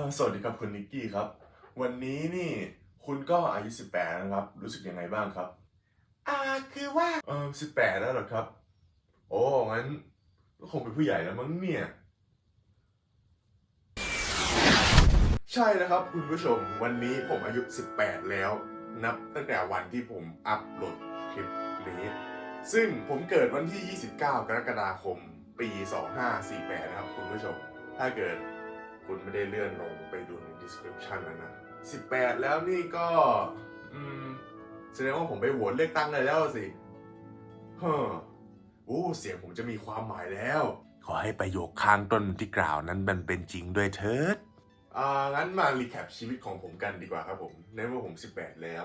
เออสวัสดีครับคุณนิกกี้ครับ วันนี้นี่คุณก็อายุ18นะครับ รู้สึกยังไงบ้างครับ อ่าคือว่าเออ18 แล้วเหรอครับ โอ้งั้นก็คงเป็นผู้ใหญ่แล้วมั้งเนี่ย ใช่นะครับคุณผู้ชมวันนี้ผมอายุ 18 แล้ว นับตั้งแต่วันที่ผมอัปโหลดคลิปนี้ ซึ่งผมเกิดวันที่ 29 กรกฎาคม ปี 2548 นะครับคุณผู้ชม ถ้าเกิด คุณไม่ได้เลื่อนลงไปดูใน description แล้วนะ18 แล้วนี่ก็ อืม แสดงว่าผมไปโหวตเลือกตั้งเลยแล้วสิเฮ้อโอ้เสียงผมจะมีความหมายแล้ว ขอให้ประโยคข้างต้นที่กล่าวนั้นมันเป็นจริงด้วยเถิดอ่างั้นมารีแคปชีวิตของผมกันดีกว่าครับผมในเมื่อผม 18 แล้ว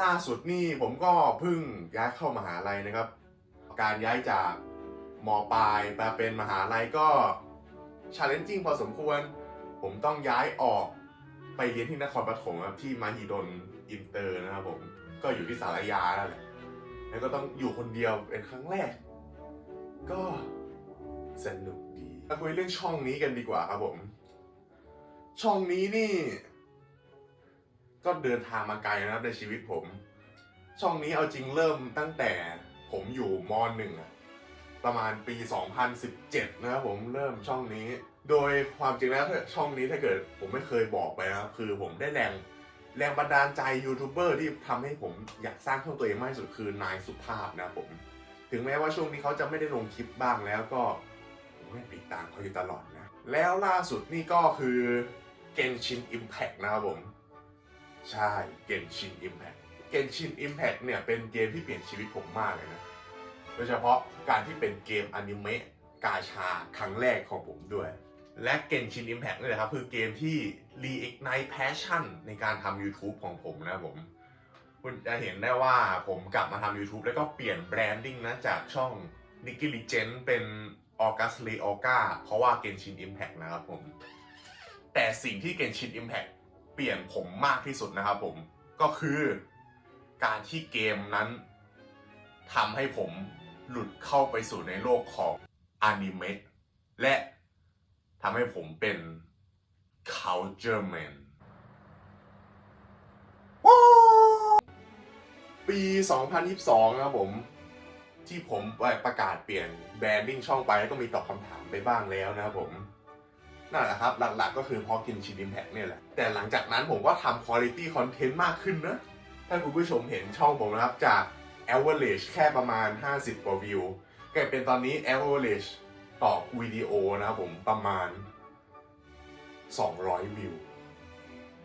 ล่าสุดนี่ผมก็เพิ่งย้ายเข้ามหาลัยนะครับ การย้ายจาก มปลายมาเป็นมหาลัยก็ challenging พอสมควร ผมต้องย้ายออกไปเรียนที่นครปฐมครับที่มหิดลอินเตอร์นะครับผมก็อยู่ที่สารยาแล้วแหละแล้วก็ต้องอยู่คนเดียวเป็นครั้งแรก ก็สนุกดีมาคุยเรื่องช่องนี้กันดีกว่าครับผม ช่องนี้นี่ ก็เดินทางมาไกลนะครับในชีวิตผม ช่องนี้เอาจริงเริ่มตั้งแต่ผมอยู่มหนึ่งอะ ประมาณปี 2017 นะครับผมเริ่มช่องนี้ โดยความจริงแล้วช่องนี้ถ้าเกิดผมไม่เคยบอกไปนะครับคือผมได้แรงแรงบันดาลใจยูทูบเบอร์ที่ทำให้ผมอยากสร้างช่องตัวเองมากที่สุดคือนายสุภาพนะผม ถึงแม้ว่าช่วงนี้เขาจะไม่ได้ลงคลิปบ้างแล้วก็ผมติดตามเขาอยู่ตลอดนะ แล้วล่าสุดนี่ก็คือ Genshin Impact นะครับผม ใช่ Genshin Impact Genshin Impact เนี่ยเป็นเกมที่เปลี่ยนชีวิตผมมากเลยนะ โดยเฉพาะการที่เป็นเกมอนิเมะกาชาครั้งแรกของผมด้วย และ Genshin Impact นี่แหละครับ คือเกมที่ reignite passion ในการทำ YouTube ของผมนะผมคุณจะเห็นได้ว่าผมกลับมาทำ YouTube แล้วก็เปลี่ยนแบรนดิ้งนะจากช่อง n i k i Legend เป็น August l e o g a เพราะว่า Genshin Impact นะครับผม แต่สิ่งที่ Genshin Impact เปลี่ยนผมมากที่สุดนะครับผมก็คือการที่เกมนั้นทำให้ผม หลุดเข้าไปสู่ในโลกของอนิเมะและทำให้ผมเป็น culture man ปี 2022 นะครับผม ที่ผมประกาศเปลี่ยนแบรนดิ้งช่องไปแล้วก็มีตอบคำถามไปบ้างแล้วนะครับผมนั่นแหละครับ หลักๆก็คือพอกินชิน Impact เนี่ยแหละ แต่หลังจากนั้นผมก็ทำ Quality Content มากขึ้นนะ ถ้าคุณผู้ชมเห็นช่องผมนะครับจาก average แค่ประมาณ 50 กว่าวิวกลายเป็นตอนนี้ average ต่อวิดีโอนะครับผมประมาณ 200 วิว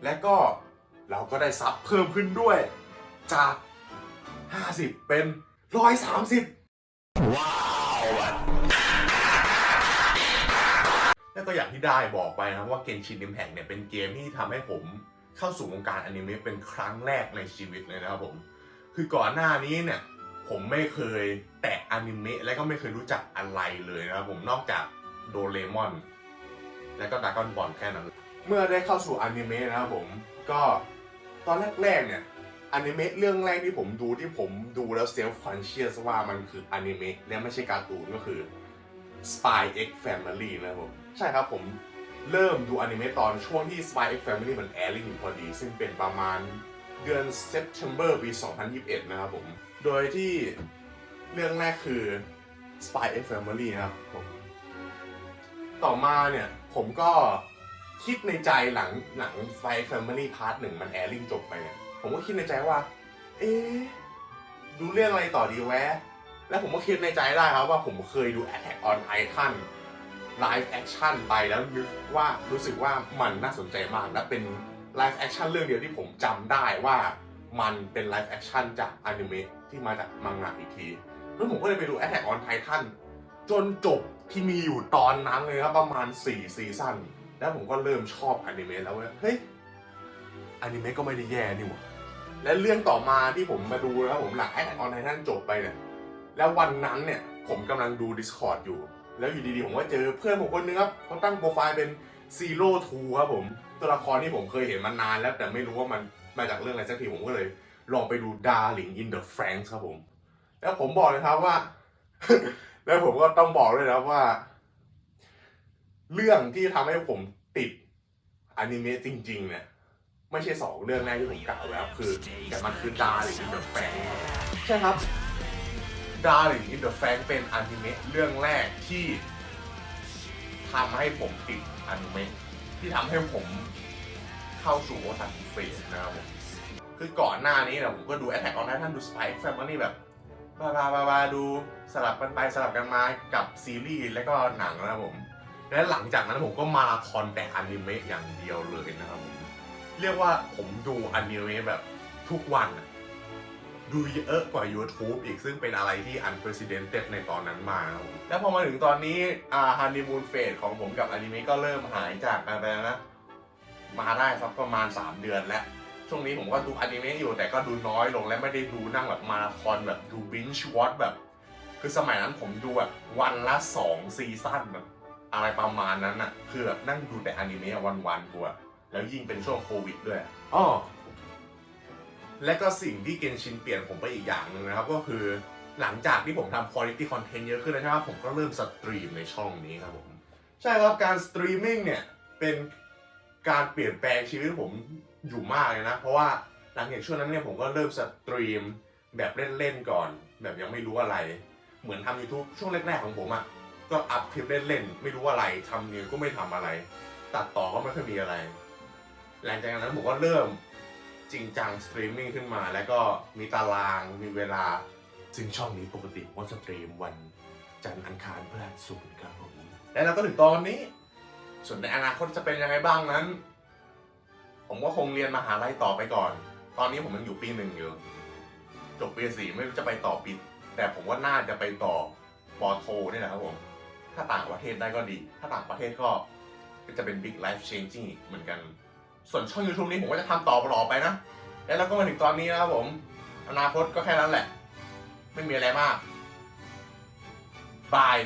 และก็เราก็ได้ซับเพิ่มขึ้นด้วยจาก 50 เป็น 130 ว้าวแล้วก็อย่างที่ได้บอกไปนะว่า Genshin Impact เนี่ยเป็นเกมที่ทำให้ผมเข้าสู่วงการอนิเมะเป็นครั้งแรกในชีวิตเลยนะครับผม คือก่อนหน้านี้เนี่ยผมไม่เคยแตะอนิเมะและก็ไม่เคยรู้จักอะไรเลยนะครับผมนอกจากโดเรมอน และก็ดากอนบอลแค่นั้น เมื่อได้เข้าสู่อนิเมะนะครับผมก็ตอนแรกๆเนี่ยอนิเมะเรื่องแรกที่ผมดูที่ผมดูแล้วเซลฟ์คอนเชียสว่ามันคืออนิเมะและไม่ใช่การ์ตูนก็คือ Spy X Family นะครับผมใช่ครับผมเริ่มดูอนิเมะตอนช่วงที่ Spy X Family มันแอร์ลิงอยู่พอดี ซึ่งเป็นประมาณ เดือน September ปี 2021 นะครับผม โดยที่เรื่องแรกคือ Spy X Family นะครับผม ต่อมาเนี่ยผมก็คิดในใจหลังหนัง Spy X Family Part หนึ่งมันแอร์ลิงจบไปเนี่ย ผมก็คิดในใจว่า เอ๊ะดูเรื่องอะไรต่อดีแวะ แล้วผมก็คิดในใจได้ครับว่าผมเคยดู Attack on Titan Live Action ไปแล้วนึกว่ารู้สึกว่ามันน่าสนใจมากและเป็น Live Action เรื่องเดียวที่ผมจำได้ว่ามันเป็น Live Action จากอนิเมะที่มาจากมังงะอีกทีแล้วผมก็เลยไปดู Attack on Titan จนจบที่มีอยู่ตอนนั้นเลยครับประมาณ 4 ซีซั่นแล้วผมก็เริ่มชอบอนิเมะแล้วเว้ยเฮ้ยอนิเมะก็ไม่ได้แย่นี่หว่าและเรื่องต่อมาที่ผมมาดูแล้วผมหลัง Attack on Titan จบไปเนี่ยแล้ววันนั้นเนี่ยผมกำลังดู Discord อยู่ แล้วอยู่ดีๆผมก็เจอเพื่อนผมคนนึงครับเขาตั้งโปรไฟล์เป็น Zero Two ครับผม ตัวละครที่ผมเคยเห็นมานานแล้ว แต่ไม่รู้ว่ามันมาจากเรื่องอะไรสักทีผมก็เลย ลองไปดู Darling in the Franxx ครับผม แล้วผมบอกเลยครับว่า แล้วผมก็ต้องบอกเลยนะว่า เรื่องที่ทำให้ผมติดอนิเมะจริง ๆ เนี่ย ไม่ใช่สองเรื่องแรกที่ผมกล่าวแล้วคือ แต่มันคือ Darling in the Franxx ใช่ครับ Darling in the Franxx เป็นอนิเมะเรื่องแรกที่ทำให้ผมติด อนิเมะที่ทำให้ผมเข้าสู่วสันต์เฟสนะครับผมคือก่อนหน้านี้เนี่ยผมก็ดู Attack on Titan ดู Spy X Family แบบบาบาบาบาดูสลับกันไปสลับกันมากับซีรีส์และก็หนังนะครับผม และหลังจากนั้นผมก็มาราธอนแต่อนิเมะอย่างเดียวเลยนะครับผม เรียกว่าผมดูอนิเมะแบบทุกวันอะ ดูเยอะกว่า YouTube อีกซึ่งเป็นอะไรที่ unprecedented ในตอนนั้นมากนะครับผมแล้วพอมาถึงตอนนี้อ่าฮันนีมูนเฟสของผมกับอนิเมะก็เริ่มหายจากกันไปแล้วนะ มาได้สักประมาณ 3 เดือนแล้ว ช่วงนี้ผมก็ดูอนิเมะอยู่แต่ก็ดูน้อยลงและไม่ได้ดูนั่งแบบมาราธอนแบบดูบินช์วอตแบบ คือสมัยนั้นผมดูแบบวันละสองซีซั่นแบบอะไรประมาณนั้นอะคือแบบนั่งดูแต่อนิเมะวันๆกูอะแล้วยิ่งเป็นช่วงโควิดด้วยอ๋อ และก็สิ่งที่เกนชินเปลี่ยนผมไปอีกอย่างหนึ่งนะครับ ก็คือหลังจากที่ผมทำ quality content เยอะขึ้นแล้วใช่ไหมผมก็เริ่มสตรีมในช่องนี้ครับผมใช่ครับการสตรีมมิ่งเนี่ยเป็นการเปลี่ยนแปลงชีวิตผมอยู่มากเลยนะ เพราะว่าหลังจากช่วงนั้นเนี่ยผมก็เริ่มสตรีมแบบเล่นๆก่อน แบบยังไม่รู้อะไร เหมือนทำ YouTube ช่วงแรกๆของผมอะ่ะก็อัพคลิปเล่นๆไม่รู้อะไรทำนิวก็ไม่ทำอะไร ตัดต่อก็ไม่ค่อยมีอะไร หลังจากนั้นผมก็เริ่ม จริงจังสตรีมมิ่งขึ้นมา แล้วก็มีตารางมีเวลา ซึ่งช่องนี้ปกติผมก็สตรีมวันจันทร์อังคารพฤหัสศุกร์ครับผมและเราก็ถึงตอนนี้ ส่วนในอนาคตจะเป็นยังไงบ้างนั้น ผมก็คงเรียนมหาลัยต่อไปก่อน ตอนนี้ผมยังอยู่ปีหนึ่งอยู่จบปีสี่ไม่รู้จะไปต่อปีแต่ผมว่าน่าจะไปต่อปอโทนี่แหละครับผม ถ้าต่างประเทศได้ก็ดี ถ้าต่างประเทศก็ก็จะเป็น big life changing เหมือนกัน ส่วนช่อง YouTube นี้ผมก็จะทำต่อต่อไปนะ แล้วเราก็มาถึงตอนนี้นะครับผม อนาคตก็แค่นั้นแหละ ไม่มีอะไรมาก บาย